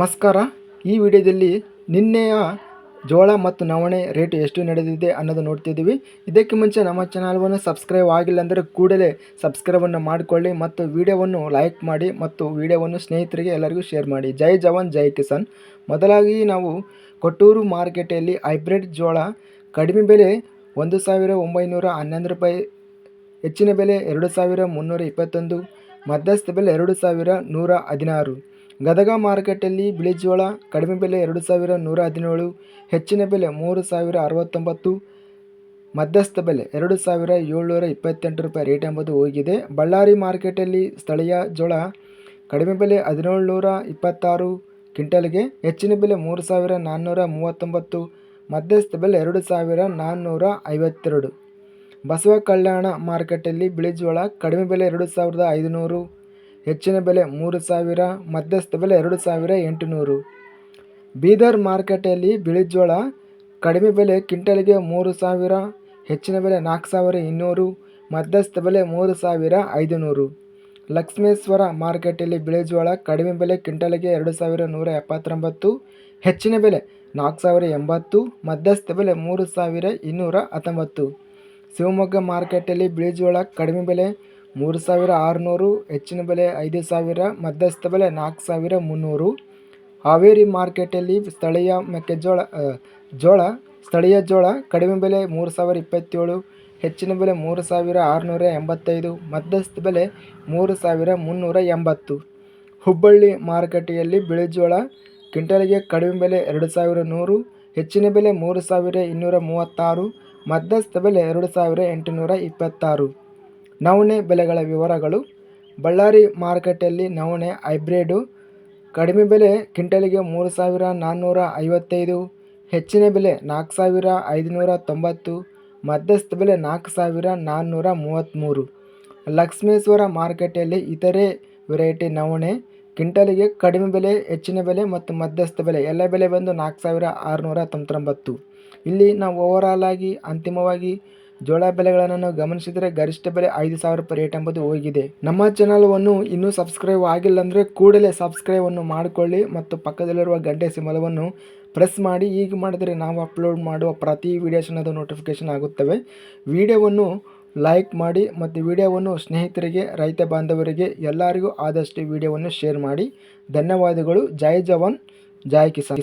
ನಮಸ್ಕಾರ. ಈ ವಿಡಿಯೋದಲ್ಲಿ ನಿನ್ನೆಯ ಜೋಳ ಮತ್ತು ನವಣೆ ರೇಟ್ ಎಷ್ಟು ನಡೆದಿದೆ ಅನ್ನೋದು ನೋಡ್ತಿದ್ದೀವಿ. ಇದಕ್ಕೆ ಮುಂಚೆ ನಮ್ಮ ಚಾನಲ್ವನ್ನು ಸಬ್ಸ್ಕ್ರೈಬ್ ಆಗಿಲ್ಲ ಅಂದರೆ ಕೂಡಲೇ ಸಬ್ಸ್ಕ್ರೈಬನ್ನು ಮಾಡಿಕೊಳ್ಳಿ ಮತ್ತು ವಿಡಿಯೋವನ್ನು ಲೈಕ್ ಮಾಡಿ ಮತ್ತು ವಿಡಿಯೋವನ್ನು ಸ್ನೇಹಿತರಿಗೆ ಎಲ್ಲರಿಗೂ ಶೇರ್ ಮಾಡಿ. ಜೈ ಜವಾನ್, ಜೈ ಕಿಸಾನ್. ಮೊದಲಾಗಿ ನಾವು ಕೊಟ್ಟೂರು ಮಾರ್ಕೆಟಲ್ಲಿ ಹೈಬ್ರಿಡ್ ಜೋಳ ಕಡಿಮೆ ಬೆಲೆ ಒಂದು ಸಾವಿರ ಒಂಬೈನೂರ ಹನ್ನೊಂದು ರೂಪಾಯಿ, ಹೆಚ್ಚಿನ ಬೆಲೆ ಎರಡು ಸಾವಿರ ಮುನ್ನೂರ ಇಪ್ಪತ್ತೊಂದು, ಮಧ್ಯಸ್ಥ ಬೆಲೆ ಎರಡು ಸಾವಿರ ನೂರ ಹದಿನಾರು. ಗದಗ ಮಾರುಕಟ್ಟೆಯಲ್ಲಿ ಬಿಳಿ ಜೋಳ, ಕಡಿಮೆ ಬೆಲೆ ಎರಡು ಸಾವಿರ ನೂರ ಹದಿನೇಳು, ಹೆಚ್ಚಿನ ಬೆಲೆ ಮೂರು ಸಾವಿರ ಅರವತ್ತೊಂಬತ್ತು, ಮಧ್ಯಸ್ಥ ಬೆಲೆ ಎರಡು ಸಾವಿರ ಏಳ್ನೂರ ಇಪ್ಪತ್ತೆಂಟು ರೂಪಾಯಿ ರೇಟ್ ಎಂಬುದು ಹೋಗಿದೆ. ಬಳ್ಳಾರಿ ಮಾರ್ಕೆಟಲ್ಲಿ ಸ್ಥಳೀಯ ಜೋಳ, ಕಡಿಮೆ ಬೆಲೆ ಹದಿನೇಳು ನೂರ ಇಪ್ಪತ್ತಾರು ಕ್ವಿಂಟಲ್ಗೆ, ಹೆಚ್ಚಿನ ಬೆಲೆ ಮೂರು ಸಾವಿರ ನಾನ್ನೂರ ಮೂವತ್ತೊಂಬತ್ತು, ಮಧ್ಯಸ್ಥ ಬೆಲೆ ಎರಡು ಸಾವಿರ ನಾನ್ನೂರ ಐವತ್ತೆರಡು. ಬಸವ ಕಲ್ಯಾಣ ಮಾರ್ಕೆಟಲ್ಲಿ ಬಿಳಿ ಜೋಳ, ಕಡಿಮೆ ಬೆಲೆ ಎರಡು ಸಾವಿರದ ಐದುನೂರು ಹೆಚ್ಚಿನ ಬೆಲೆ ಮೂರು ಸಾವಿರ, ಮಧ್ಯಸ್ಥ ಬೆಲೆ ಎರಡು ಸಾವಿರ, ಎಂಟುನೂರು. ಬೀದರ್ ಮಾರುಕಟ್ಟೆಯಲ್ಲಿ ಬಿಳಿಜೋಳ ಕಡಿಮೆ ಬೆಲೆ ಕ್ವಿಂಟಲ್ಗೆ ಮೂರು ಸಾವಿರ, ಹೆಚ್ಚಿನ ಬೆಲೆ ನಾಲ್ಕು ಸಾವಿರ ಇನ್ನೂರು, ಮಧ್ಯಸ್ಥ ಬೆಲೆ ಮೂರು ಸಾವಿರ ಐದುನೂರು. ಲಕ್ಷ್ಮೇಶ್ವರ ಮಾರುಕಟ್ಟೆಯಲ್ಲಿ ಬಿಳಿಜೋಳ ಕಡಿಮೆ ಬೆಲೆ ಕ್ವಿಂಟಲ್ಗೆ ಎರಡು ಸಾವಿರ ನೂರ ಎಪ್ಪತ್ತೊಂಬತ್ತು, ಹೆಚ್ಚಿನ ಬೆಲೆ ನಾಲ್ಕು ಸಾವಿರ ಎಂಬತ್ತು, ಮಧ್ಯಸ್ಥ ಬೆಲೆ ಮೂರು ಸಾವಿರ ಇನ್ನೂರ ಹತ್ತೊಂಬತ್ತು. ಶಿವಮೊಗ್ಗ ಮಾರುಕಟ್ಟೆಯಲ್ಲಿ ಬಿಳಿಜೋಳ ಕಡಿಮೆ ಬೆಲೆ ಮೂರು ಸಾವಿರ ಆರುನೂರು, ಹೆಚ್ಚಿನ ಬೆಲೆ ಐದು ಸಾವಿರ ಮಧ್ಯಸ್ಥ ಬೆಲೆ ನಾಲ್ಕು ಸಾವಿರ ಮುನ್ನೂರು. ಹಾವೇರಿ ಮಾರ್ಕೆಟಲ್ಲಿ ಸ್ಥಳೀಯ ಮೆಕ್ಕೆಜೋಳ ಜೋಳ, ಸ್ಥಳೀಯ ಜೋಳ ಕಡಿಮೆ ಬೆಲೆ ಮೂರು ಸಾವಿರ ಇಪ್ಪತ್ತೇಳು, ಹೆಚ್ಚಿನ ಬೆಲೆ ಮೂರು ಸಾವಿರ ಆರುನೂರ ಎಂಬತ್ತೈದು ಮಧ್ಯಸ್ಥ ಬೆಲೆ ಮೂರು ಸಾವಿರ ಮುನ್ನೂರ ಎಂಬತ್ತು. ಹುಬ್ಬಳ್ಳಿ ಮಾರುಕಟ್ಟೆಯಲ್ಲಿ ಬಿಳಿ ಜೋಳ ಕ್ವಿಂಟಲ್ಗೆ ಕಡಿಮೆ ಬೆಲೆ ಎರಡು ಸಾವಿರ ನೂರು, ಹೆಚ್ಚಿನ ಬೆಲೆ ಮೂರು ಸಾವಿರ ಇನ್ನೂರ ಮೂವತ್ತಾರು ಮಧ್ಯಸ್ಥ ಬೆಲೆ ಎರಡು ಸಾವಿರ ಎಂಟುನೂರ ಇಪ್ಪತ್ತಾರು. ನವಣೆ ಬೆಲೆಗಳ ವಿವರಗಳು. ಬಳ್ಳಾರಿ ಮಾರುಕಟ್ಟೆಯಲ್ಲಿ ನವಣೆ, ಹೈಬ್ರಿಡು. ಕಡಿಮೆ ಬೆಲೆ ಕ್ವಿಂಟಲಿಗೆ ಮೂರು ಸಾವಿರ ನಾನ್ನೂರ ಐವತ್ತೈದು. ಹೆಚ್ಚಿನ ಬೆಲೆ ನಾಲ್ಕು ಸಾವಿರ ಐದುನೂರ ತೊಂಬತ್ತು. ಮಧ್ಯಸ್ಥ ಬೆಲೆ ನಾಲ್ಕು ಸಾವಿರ ನಾನ್ನೂರ ಮೂವತ್ತ್ಮೂರು. ಲಕ್ಷ್ಮೇಶ್ವರ ಮಾರುಕಟ್ಟೆಯಲ್ಲಿ ಇತರೆ ವೆರೈಟಿ ನವಣೆ. ಕ್ವಿಂಟಲಿಗೆ ಕಡಿಮೆ ಬೆಲೆ, ಹೆಚ್ಚಿನ ಬೆಲೆ ಮತ್ತು ಮಧ್ಯಸ್ಥ ಬೆಲೆ. ಎಲ್ಲ ಬೆಲೆ ಬಂದು ನಾಲ್ಕು ಸಾವಿರ ಆರುನೂರ ತೊಂಬತ್ತೊಂಬತ್ತು. ಇಲ್ಲಿ ನಾವು ಓವರಾಲ್ ಆಗಿ, ಅಂತಿಮವಾಗಿ ಜೋಳ ಬೆಲೆಗಳನ್ನು ಗಮನಿಸಿದರೆ ಗರಿಷ್ಠ ಬೆಲೆ ಐದು ಸಾವಿರ ರೂಪಾಯಿ ರೇಟ್ ಎಂಬುದು ಹೋಗಿದೆ. ನಮ್ಮ ಚಾನಲ್ವನ್ನು ಇನ್ನೂ ಸಬ್ಸ್ಕ್ರೈಬ್ ಆಗಿಲ್ಲ ಅಂದ್ರೆ ಕೂಡಲೇ ಸಬ್ಸ್ಕ್ರೈಬನ್ನು ಮಾಡಿಕೊಳ್ಳಿ ಮತ್ತು ಪಕ್ಕದಲ್ಲಿರುವ ಗಂಟೆ ಸಿಂಬಲವನ್ನು ಪ್ರೆಸ್ ಮಾಡಿ. ಈಗ ಮಾಡಿದರೆ ನಾವು ಅಪ್ಲೋಡ್ ಮಾಡುವ ಪ್ರತಿ ವಿಡಿಯೋ ಅನ್ನೋದು ನೋಟಿಫಿಕೇಷನ್ ಆಗುತ್ತವೆ. ವಿಡಿಯೋವನ್ನು ಲೈಕ್ ಮಾಡಿ ಮತ್ತು ವಿಡಿಯೋವನ್ನು ಸ್ನೇಹಿತರಿಗೆ, ರೈತ ಬಾಂಧವರಿಗೆ ಎಲ್ಲರಿಗೂ ಆದಷ್ಟು ವಿಡಿಯೋವನ್ನು ಶೇರ್ ಮಾಡಿ. ಧನ್ಯವಾದಗಳು. ಜೈ ಜವಾನ್. ಜೈ ಕಿಸಾನ್.